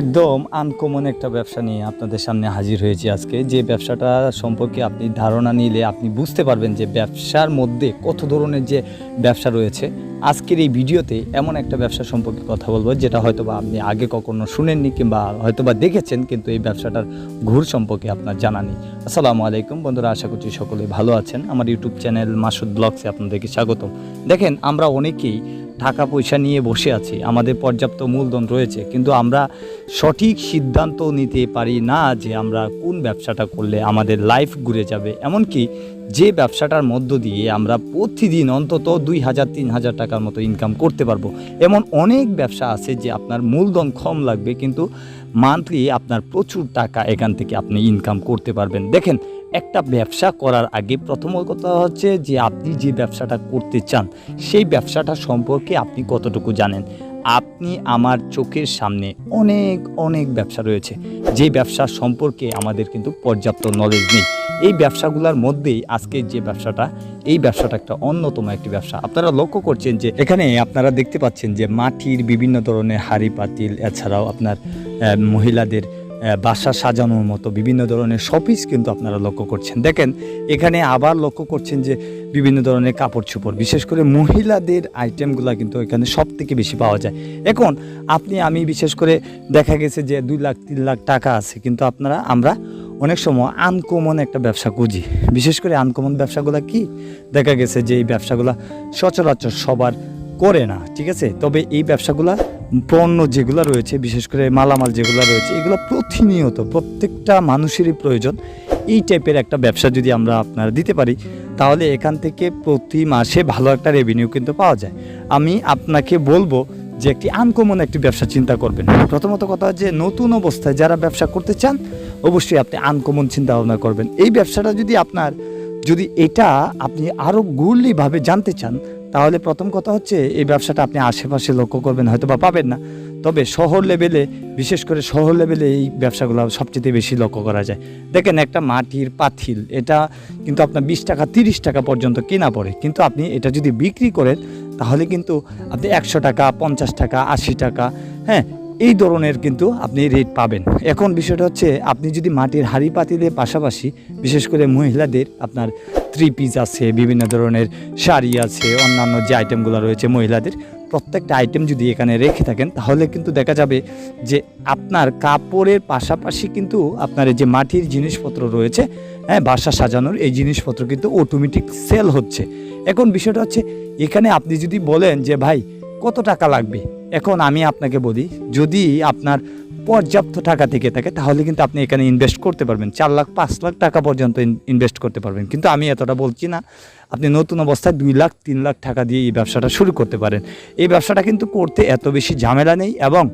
একদম আনকমন একটা ব্যবসা নিয়ে আপনাদের সামনে হাজির হয়েছি আজকে। যে ব্যবসাটা সম্পর্কে আপনি ধারণা নিলে আপনি বুঝতে পারবেন যে ব্যবসার মধ্যে কত ধরনের যে ব্যবসা রয়েছে। আজকের এই ভিডিওতে এমন একটা ব্যবসা সম্পর্কে কথা বলব, যেটা হয়তো বা আপনি আগে কখনো শুনেননি কিংবা হয়তো বা দেখেছেন, কিন্তু এই ব্যবসাটার ঘুর সম্পর্কে আপনার জানা নেই। আসসালামু আলাইকুম বন্ধুরা, আশা করছি সকলে ভালো আছেন। আমার ইউটিউব চ্যানেল মাসুদ ব্লগসে আপনাদেরকে স্বাগতম। দেখেন, আমরা অনেকেই টাকা পয়সা নিয়ে বসে আছি। আমাদের পর্যাপ্ত মূলধন রয়েছে। কিন্তু আমরা সঠিক সিদ্ধান্ত নিতে পারি না যে আমরা কোন ব্যবসাটা করলে আমাদের লাইফ ঘুরে যাবে। এমনকি যে ব্যবসাটার মধ্য দিয়ে আমরা প্রতিদিন অন্তত দুই হাজার, তিন হাজার টাকার মতো ইনকাম করতে পারব। এমন অনেক ব্যবসা আছে যে আপনার মূলধন কম লাগবে, কিন্তু মান্থলি আপনার প্রচুর টাকা এখান থেকে আপনি ইনকাম করতে পারবেন। দেখেন, একটা ব্যবসা করার আগে প্রথম কথা হচ্ছে যে, আপনি যে ব্যবসাটা করতে চান, সেই ব্যবসাটা সম্পর্কে আপনি কতটুকু জানেন? আপনি আমার চোখের সামনে অনেক অনেক ব্যবসা রয়েছে। যে ব্যবসা সম্পর্কে আমাদের কিন্তু পর্যাপ্ত নলেজ নেই। এই ব্যবসাগুলোর মধ্যেই আজকে যে ব্যবসাটা, এই ব্যবসাটা একটা অন্যতম একটি ব্যবসা। আপনারা লক্ষ্য করছেন যে এখানে আপনারা দেখতে পাচ্ছেন যে মাটির বিভিন্ন ধরনের হাড়ি পাতিল, এছাড়াও আপনার মহিলাদের বাসা সাজানোর মতো বিভিন্ন ধরনের শপিস কিন্তু আপনারা লক্ষ্য করছেন। দেখেন, এখানে আবার লক্ষ্য করছেন যে বিভিন্ন ধরনের কাপড় চোপড়, বিশেষ করে মহিলাদের আইটেমগুলো কিন্তু এখানে সব থেকে বেশি পাওয়া যায়। এখন, আপনি, আমি বিশেষ করে দেখা গেছে যে দুই লাখ, তিন লাখ টাকা আছে, কিন্তু আপনারা, আমরা অনেক সময় আনকমন একটা ব্যবসা খুঁজি। বিশেষ করে আনকমন ব্যবসাগুলো কি? দেখা গেছে যে এই ব্যবসাগুলো সচরাচর সবার করে না, ঠিক আছে? তবে এই ব্যবসাগুলা পণ্য যেগুলো রয়েছে, বিশেষ করে মালামাল যেগুলো রয়েছে, এগুলো প্রতিনিয়ত প্রত্যেকটা মানুষেরই প্রয়োজন। এই টাইপের একটা ব্যবসা যদি আমরা আপনারা দিতে পারি, তাহলে এখান থেকে প্রতি মাসে ভালো একটা রেভিনিউ কিন্তু পাওয়া যায়। আমি আপনাকে বলব যে একটি আনকমন একটি ব্যবসা চিন্তা করবেন। প্রথমত কথা যে নতুন অবস্থায় যারা ব্যবসা করতে চান, অবশ্যই আপনি আনকমন চিন্তা ভাবনা করবেন। এই ব্যবসাটা যদি আপনার, যদি এটা আপনি আরও গুরলিভাবে জানতে চান তাহলে প্রথম কথা হচ্ছে এই ব্যবসাটা আপনি আশেপাশে লক্ষ্য করবেন হয়তো বা পাবেন না। তবে শহর লেভেলে বিশেষ করে শহর লেভেলে এই ব্যবসাগুলো সবচেয়ে বেশি লক্ষ্য করা যায়। দেখেন একটা মাটির পাথিল, এটা কিন্তু আপনার বিশ টাকা, তিরিশ টাকা পর্যন্ত কেনা পড়ে। কিন্তু আপনি এটা যদি বিক্রি করেন, তাহলে কিন্তু আপনি একশো টাকা, পঞ্চাশ টাকা, আশি টাকা হ্যাঁ এই ধরনের কিন্তু আপনি রেট পাবেন। এখন বিষয়টা হচ্ছে, আপনি যদি মাটির হাড়ি পাতিলের পাশাপাশি, বিশেষ করে মহিলাদের আপনার থ্রি পিস আছে, বিভিন্ন ধরনের শাড়ি আছে, অন্যান্য যে আইটেমগুলো রয়েছে মহিলাদের, প্রত্যেকটা আইটেম যদি এখানে রেখে থাকেন, তাহলে কিন্তু দেখা যাবে যে আপনার কাপড়ের পাশাপাশি কিন্তু আপনার যে মাটির জিনিসপত্র রয়েছে হ্যাঁ বাসা সাজানোর এই জিনিসপত্র কিন্তু অটোমেটিক সেল হচ্ছে। এখন বিষয়টা হচ্ছে, এখানে আপনি যদি বলেন যে, ভাই, কত টাকা লাগবে? এখন আমি আপনাকে বলি, যদি আপনার পর্যাপ্ত টাকা থেকে থাকে, তাহলে কিন্তু আপনি এখানে ইনভেস্ট করতে পারবেন। চার লাখ, পাঁচ লাখ টাকা পর্যন্ত ইনভেস্ট করতে পারবেন। কিন্তু আমি এতটা বলছি না, আপনি নতুন অবস্থায় দুই লাখ, তিন লাখ টাকা দিয়ে এই ব্যবসাটা শুরু করতে পারেন। এই ব্যবসাটা কিন্তু করতে এত বেশি ঝামেলা নেই এবং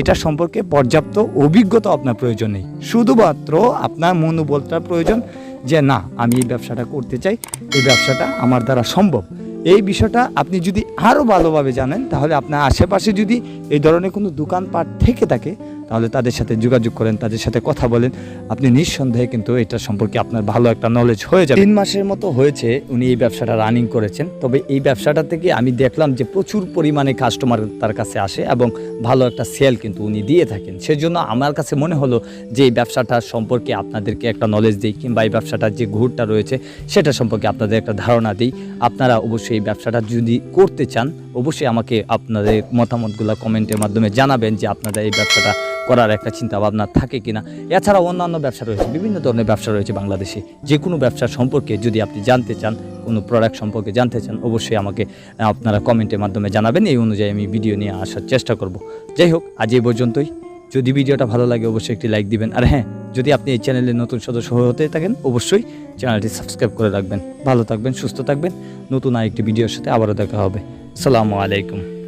এটা সম্পর্কে পর্যাপ্ত অভিজ্ঞতা আপনার প্রয়োজন নেই। শুধুমাত্র আপনার মনোবলটার প্রয়োজন যে, না, আমি এই ব্যবসাটা করতে চাই, এই ব্যবসাটা আমার দ্বারা সম্ভব। এই বিষয়টা আপনি যদি আরও ভালোভাবে জানেন, তাহলে আপনার আশেপাশে যদি এই ধরনের কোনো দোকানপাট থেকে থাকে তাহলে তাদের সাথে যোগাযোগ করেন, তাদের সাথে কথা বলেন। আপনি নিঃসন্দেহে কিন্তু এটা সম্পর্কে আপনার ভালো একটা নলেজ হয়ে যাবে। তিন মাসের মতো হয়েছে উনি এই ব্যবসাটা রানিং করেছেন। তবে এই ব্যবসাটা থেকে আমি দেখলাম যে প্রচুর পরিমাণে কাস্টমার তার কাছে আসে এবং ভালো একটা সেল কিন্তু উনি দিয়ে থাকেন। সেজন্য আমার কাছে মনে হলো যে এই ব্যবসাটা সম্পর্কে আপনাদেরকে একটা নলেজ দিই কিংবা এই ব্যবসাটার যে ঘুরটা রয়েছে, সেটা সম্পর্কে আপনাদের একটা ধারণা দিই। আপনারা অবশ্যই এই ব্যবসাটা যদি করতে চান, অবশ্যই আমাকে আপনাদের মতামতগুলো কমেন্টের মাধ্যমে জানাবেন যে আপনারা এই ব্যবসাটা করার একটা চিন্তা ভাবনা থাকে কিনা। এছাড়া অন্যান্য ব্যবসা রয়েছে, বিভিন্ন ধরনের ব্যবসা রয়েছে বাংলাদেশে। যে কোনো ব্যবসা সম্পর্কে যদি আপনি জানতে চান, কোনো প্রোডাক্ট সম্পর্কে জানতে চান, অবশ্যই আমাকে আপনারা কমেন্টের মাধ্যমে জানাবেন, এই অনুযায়ী আমি ভিডিও নিয়ে আসার চেষ্টা করব। যাই হোক, আজ এই পর্যন্তই। যদি ভিডিওটা ভালো লাগে, অবশ্যই একটি লাইক দিবেন। আর হ্যাঁ যদি আপনি এই চ্যানেলে নতুন সদস্য হতে থাকেন, অবশ্যই চ্যানেলটি সাবস্ক্রাইব করে রাখবেন। ভালো থাকবেন, সুস্থ থাকবেন। নতুন আরেকটি ভিডিওর সাথে আবারও দেখা হবে। আসসালামু আলাইকুম।